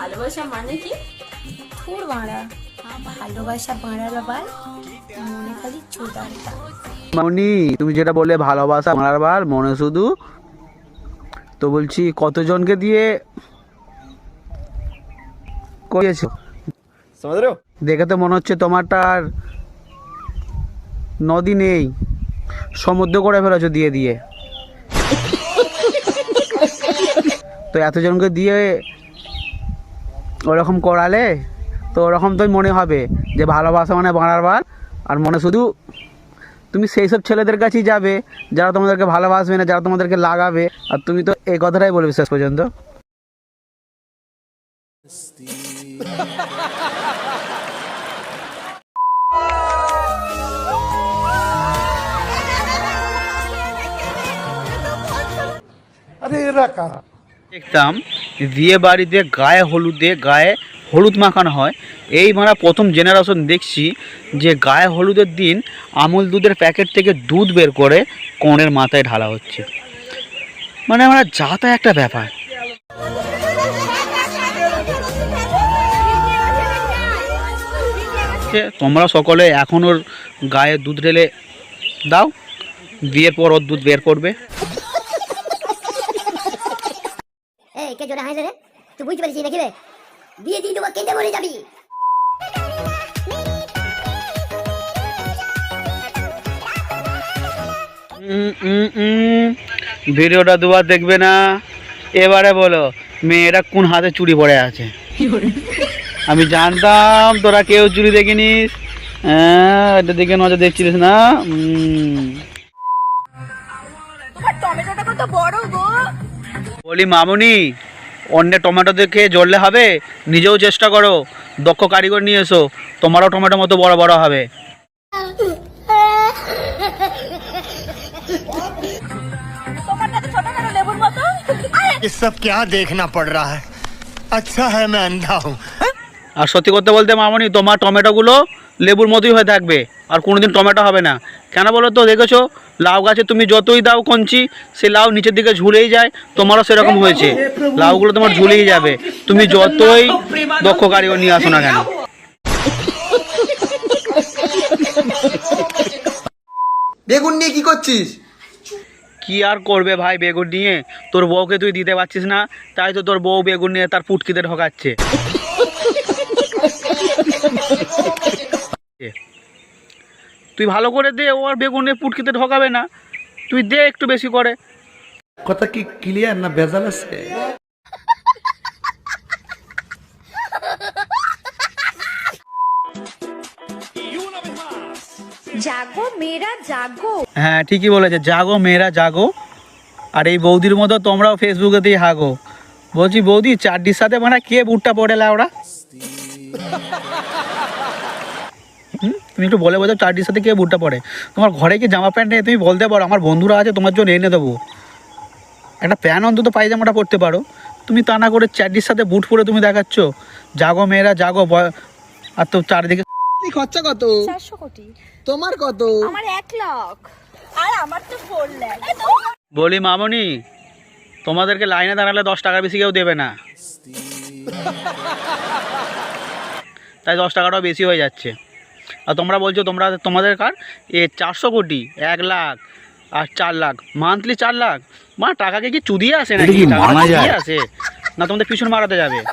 ভালোবাসা মানে কি? ঠোর হ্যাঁ, বাঁড়া। ভালোবাসা বাঁড়া বাবার মনে খালি চোদালটা মামনি তুমি যেটা বলে ভালোবাসা মারাবার মনে শুধু? তো বলছি কতজনকে দিয়ে করেছ দেখে তো মনে হচ্ছে তোমারটা আর নদী নেই। সমুদ্র করে ফেলেছো দিয়ে দিয়ে। তো এতজনকে দিয়ে ওরকম করালে তো ওরকম তোই মনে হবে যে ভালোবাসা মানে বাড়ার বার আর মনে শুধু তুমি সেই সব ছেলেদের কাছেই যাবে যারা তোমাদেরকে ভালোবাসবে না যারা তোমাদেরকে লাগাবে আর তুমি তো এই কথাটাই বলবে শেষ পর্যন্ত। দেখতাম বিয়ে বাড়িতে গায়ে হলুদে, গায়ে হলুদ মাখানো হয়। এই মানে প্রথম জেনারেশন দেখছি যে গায়ে হলুদের দিন আমুল দুধের প্যাকেট থেকে দুধ বের করে কনের মাথায় ঢালা হচ্ছে। মানে আমরা যাতা একটা ব্যাপার। তোমরা সকলে এখন ওর গায়ে দুধ ঢেলে দাও, বিয়ের পর ওর দুধ বের করবে এই কে জোরে হাসে রে। তুই বুঝতে পারছিস নাকি রে? বিয়ে দিয়ে দেবো কেঁদে মরে যাবি। ভিডিওটা দুবার দেখবে না। এবারে বলো মেয়েরা কোন হাতে চুড়ি পড়ে আছে? আমি জানতাম তোরা কেউ চুড়ি দেখিনিস হ্যাঁ এটা দিকে নজর দেখছিলিস না? বলি মামুনি অন্যের টমেটো দেখে জ্বললে হবে নিজেও চেষ্টা করো দক্ষ কারিগর নিয়ে এসো তোমারও টমেটো মতো বড় বড় হবে তোমারটা তো ছোট কেন লেবুর মতো ये सब क्या देखना पड़ रहा है अच्छा है मैं अंधा हूँ আর সত্যি করতে বলতে মামনি তোমার টমেটোগুলো লেবুর মতোই হয়ে থাকবে আর কোনোদিন টমেটো হবে না। কেন বলো তো? দেখেছ? লাউ গাছে তুমি যতই দাও কঞ্চি সে লাউ নিচের দিকে ঝুলেই যায়। তোমারও সেরকম হয়েছে। লাউগুলো তোমার ঝুলেই যাবে। তুমি যতই দক্ষ কারিগর নিয়ে আসো না কেন। বেগুন নিয়ে কি করছিস? কি আর করবে ভাই বেগুন নিয়ে? তোর বউকে তুই দিতে পারছিস না তাই তো তোর বউ বেগুন নিয়ে তার পুটকিতে ঢোকাচ্ছে তুই ভালো করে দে ও আর বেগুন পুটকিতে ঢোকাবে না। তুই দে একটু বেশি করে। কথা কি ক্লিয়ার না ভেজাল আছে? জাগো মেয়েরা জাগো। হ্যাঁ ঠিকই বলেছে জাগো মেয়েরা জাগো। আর এই বৌদির মতো তোমরাও ফেসবুকেতেই হাগো। বলছি বৌদি চারটির সাথে মানে কে বুটটা পড়ে লাউড়া হুম? তুমি একটু বলে বোঝাও চারটির সাথে কে বুটটা পড়ে? তোমার ঘরে কি জামা প্যান্ট নেই? তুমি বলতে পারো আমার বন্ধুরা আছে তোমার জন্য এনে দেবো। একটা প্যান অন্তত পায়জামাটা পরতে পারো। তুমি তা না করে চারটির সাথে বুট পরে তুমি দেখাচ্ছ। জাগো মেয়েরা জাগো আর তো চারিদিকে খরচা কত? চারশো কোটি। তোমার কত? আমার এক লাখ। আর আমার তো ফোর লাখ বলি মামনি তোমাদেরকে লাইনে দাঁড়ালে দশ টাকার বেশি কেউ দেবে না। তাই দশ টাকাটাও বেশি হয়ে যাচ্ছে। আর তোমরা বলছো তোমরা তোমাদের কার? এ চারশো কোটি এক লাখ আর চার লাখ। মান্থলি চার লাখ? মা টাকাকে কি চুদিয়ে আসে নাকি? চুদিয়ে আসে? না তোমাদের পিছন মারাতে যাবে।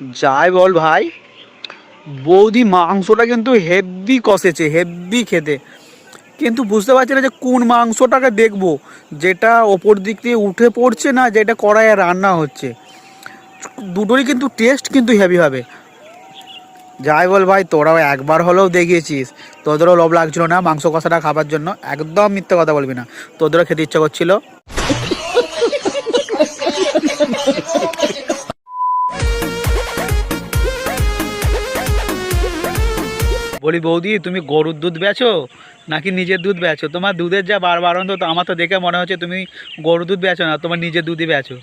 যাই বল ভাই। বৌদি মাংসটা কিন্তু হেভি কষেছে হেভি খেতে। কিন্তু বুঝতে পারছি না যে কোন মাংসটাকে দেখব, যেটা ওপর দিক দিয়ে উঠে পড়ছে না, যেটা কড়াইয়ে রান্না হচ্ছে। দুটোরই কিন্তু টেস্ট কিন্তু হেভি হবে। যাই বল ভাই, তোরাও একবার হলেও দেখিয়েছিস। তোদেরও লোভ লাগছিল না মাংস কষাটা খাবার জন্য। একদম মিথ্যে কথা বলবি না। তোদেরও খেতে ইচ্ছা করছিল। বলি, বৌদি, তুমি গরুর দুধ বেচো নাকি নিজের দুধ বেচো? তোমার দুধের যা বার বারন্ত তো আমার তো দেখে মনে হচ্ছে তুমি গরুর দুধ বেচো না, তোমার নিজের দুধই বেচো।